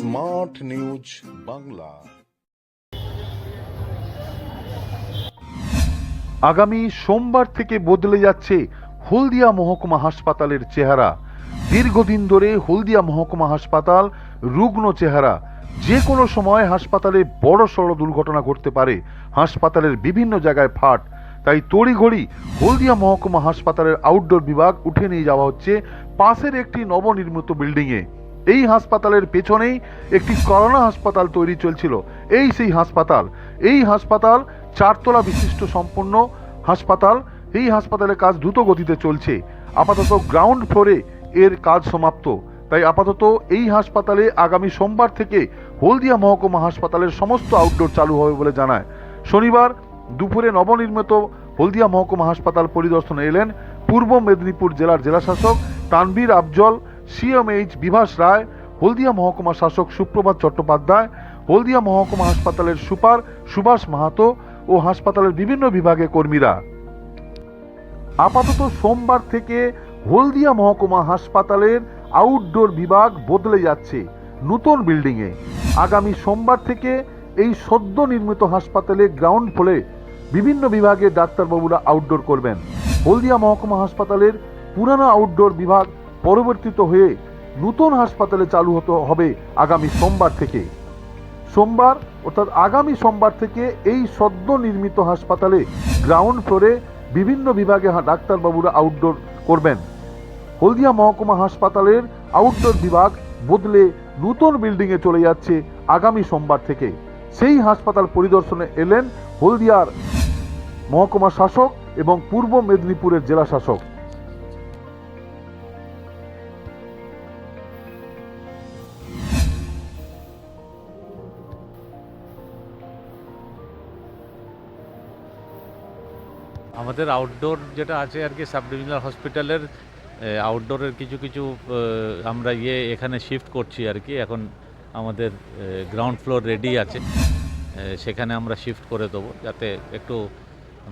Smart news Bangla. আগামী সোমবার থেকে বদলে যাচ্ছে হলদিয়া মহকুমা হাসপাতালের চেহারা। দীর্ঘদিন ধরে হলদিয়া মহকুমা হাসপাতাল রুগ্ন চেহারা। যে কোনো সময় হাসপাতালে বড় সড় দুর্ঘটনা ঘটতে পারে। হাসপাতালের বিভিন্ন জায়গায় ফাট। তাই তড়িঘড়ি হলদিয়া মহকুমা হাসপাতালের আউটডোর বিভাগ উঠে নিয়ে যাওয়া হচ্ছে পাশের একটি নবনির্মিত বিল্ডিংয়ে। এই হাসপাতালের পেছনেই একটি করোনা হাসপাতাল তৈরি চলছিল। এই সেই হাসপাতাল। এই হাসপাতাল চারতলা বিশিষ্ট সম্পন্ন হাসপাতাল। এই হাসপাতালের কাজ দ্রুত গতিতে চলছে। আপাতত গ্রাউন্ড ফ্লোরে এর কাজ সমাপ্ত। তাই আপাতত এই হাসপাতালে আগামী সোমবার থেকে হলদিয়া মহকুমা হাসপাতালের সমস্ত আউটডোর চালু হবে বলে জানায়। শনিবার দুপুরে নবনির্মিত হলদিয়া মহকুমা হাসপাতাল পরিদর্শনে এলেন পূর্ব মেদিনীপুর জেলার জেলাশাসক তানভীর আফজল সিএমএইচ বিভাস রায়, হলদিয়া মহকুমা শাসক সুপ্রভাত চট্টোপাধ্যায়, হলদিয়া মহকুমা হাসপাতালের সুপার সুভাষ মাহাতো ও হাসপাতালের বিভিন্ন বিভাগে কর্মীরা। আপাতত সোমবার থেকে হলদিয়া মহকুমা হাসপাতালের আউটডোর বিভাগ বদলে যাচ্ছে নতুন বিল্ডিংয়ে। আগামী সোমবার থেকে এই সদ্য নির্মিত হাসপাতালে গ্রাউন্ড ফ্লোরে বিভিন্ন বিভাগের ডাক্তারবাবুরা আউটডোর করবেন। হলদিয়া মহকুমা হাসপাতালের পুরানো আউটডোর বিভাগ পরিবর্তিত হয়ে নতুন হাসপাতালে চালু হতে হবে আগামী সোমবার থেকে। সোমবার, অর্থাৎ আগামী সোমবার থেকে এই সদ্য নির্মিত হাসপাতালে গ্রাউন্ড ফ্লোরে বিভিন্ন বিভাগে ডাক্তারবাবুরা আউটডোর করবেন। হলদিয়া মহকুমা হাসপাতালের আউটডোর বিভাগ বদলে নতুন বিল্ডিংয়ে চলে যাচ্ছে আগামী সোমবার থেকে। সেই হাসপাতাল পরিদর্শনে এলেন হলদিয়ার মহকুমা শাসক এবং পূর্ব মেদিনীপুরের জেলা শাসক। আমাদের আউটডোর যেটা আছে আর কি সাব ডিভিশনাল হসপিটালের আউটডোরের কিছু কিছু আমরা ইয়ে এখানে শিফট করছি আর কি। এখন আমাদের গ্রাউন্ড ফ্লোর রেডি আছে। সেখানে আমরা শিফট করে দেবো যাতে একটু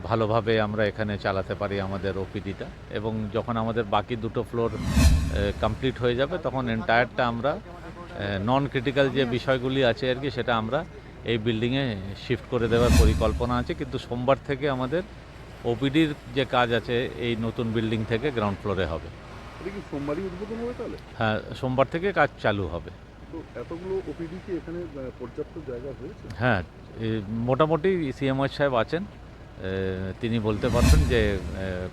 ভালোভাবে আমরা এখানে চালাতে পারি আমাদের ওপিডিটা এবং যখন আমাদের বাকি দুটো ফ্লোর কমপ্লিট হয়ে যাবে, তখন এন্টায়ারটা আমরা নন ক্রিটিক্যাল যে বিষয়গুলি আছে আর কি, সেটা আমরা এই বিল্ডিংয়ে শিফট করে দেওয়ার পরিকল্পনা আছে। কিন্তু সোমবার থেকে আমাদের ওপিডির যে কাজ আছে এই নতুন বিল্ডিং থেকে গ্রাউন্ড ফ্লোরে হবে। সোমবারই উদ্বোধন হবে তাহলে? হ্যাঁ সোমবার থেকে কাজ চালু হবে। তো এতগুলো ওপিডি কি এখানে পর্যাপ্ত জায়গা হয়েছে? হ্যাঁ মোটামুটি সিএমওএস সাহেব আছেন। তিনি বলতে পারবেন যে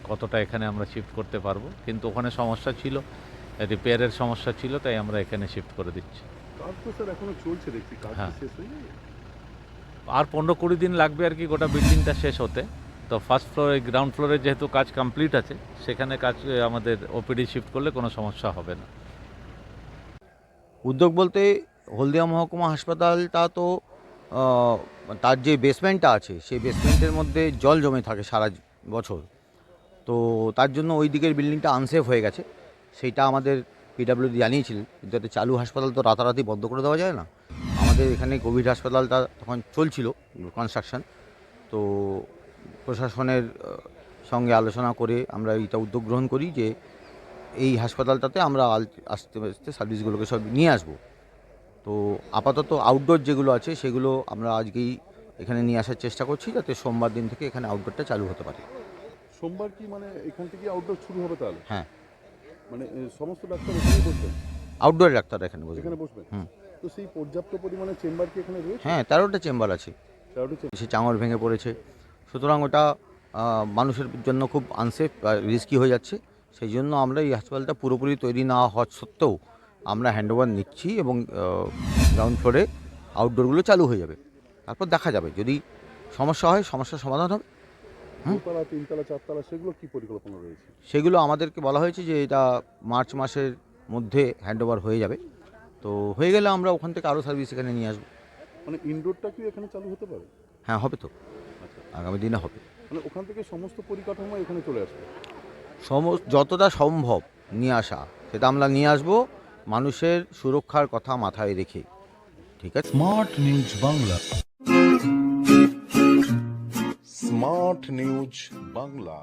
কতটা এখানে আমরা শিফট করতে পারব। কিন্তু ওখানে সমস্যা ছিল রিপেয়ারের সমস্যা ছিল তাই আমরা এখানে শিফট করে দিচ্ছি। কাজ তো স্যার এখনও চলছে দেখছি কাজ। শেষ হয়ে আর পনেরো কুড়ি দিন লাগবে আর কি গোটা বিল্ডিংটা শেষ হতে। তো ফার্স্ট ফ্লোরে গ্রাউন্ড ফ্লোরে যেহেতু কাজ কমপ্লিট আছে, সেখানে কাজ আমাদের ওপিডি শিফট করলে কোনো সমস্যা হবে না। উদ্যোগ বলতে হলদিয়া মহকুমা হাসপাতালটা তো তার যে বেসমেন্টটা আছে, সেই বেসমেন্টের মধ্যে জল জমে থাকে সারা বছর। তো তার জন্য ওই দিকের বিল্ডিংটা আনসেফ হয়ে গেছে। সেইটা আমাদের পিডাব্লিউডি জানিয়েছিলেন যাতে চালু হাসপাতাল তো রাতারাতি বন্ধ করে দেওয়া যায় না। আমাদের এখানে কোভিড হাসপাতালটা তখন চলছিল কনস্ট্রাকশন তো প্রশাসনের সঙ্গে আলোচনা করে আমরা এইটা উদ্যোগ গ্রহণ করি যে এই হাসপাতালটাতে আমরা আস্তে আস্তে সার্ভিসগুলোকে সব নিয়ে আসব। তো আপাতত আউটডোর যেগুলো আছে সেগুলো আমরা আজকেই এখানে নিয়ে আসার চেষ্টা করছি যাতে সোমবার দিন থেকে এখানে আউটডোরটা চালু হতে পারে। সোমবার কি মানে এখান থেকে আউটডোর শুরু হবে তাহলে? হ্যাঁ। মানে সমস্ত ডাক্তার এখানেই বসবেন? আউটডোর ডাক্তার এখানে বসবে এখানে বসবেন? হুম। তো সেই পর্যাপ্ত পরিমাণে চেম্বার কি এখানে রয়েছে? হ্যাঁ তেরোটা চেম্বার আছে। তেরোটি চেম্বার সে চাঙর ভেঙে পড়েছে। সুতরাং ওটা মানুষের জন্য খুব আনসেফ রিস্কি হয়ে যাচ্ছে। সেই জন্য আমরা এই হাসপাতালটা পুরোপুরি তৈরি না হওয়া সত্ত্বেও আমরা হ্যান্ডওভার নিচ্ছি এবং গ্রাউন্ড ফ্লোরে আউটডোরগুলো চালু হয়ে যাবে। তারপর দেখা যাবে যদি সমস্যা হয় সমস্যার সমাধান হবে। দোতলা তিনতলা চারতলা সেগুলো কি পরিকল্পনা রয়েছে? সেগুলো আমাদেরকে বলা হয়েছে যে এটা মার্চ মাসের মধ্যে হ্যান্ডওভার হয়ে যাবে। তো হয়ে গেলে আমরা ওখান থেকে আরও সার্ভিস এখানে নিয়ে আসব। মানে ইনডোরটা কি এখানে চালু হতে পারে? হ্যাঁ হবে তো। আগামী দিনে হবে। মানে ওখান থেকে সমস্ত পরিকাঠামো এখানে চলে আসবে? সমস্ত যতটা সম্ভব নিয়ে আসা সেটা আমরা নিয়ে আসব মানুষের সুরক্ষার কথা মাথায় রেখে। ঠিক আছে? Smart news Bangla smart news Bangla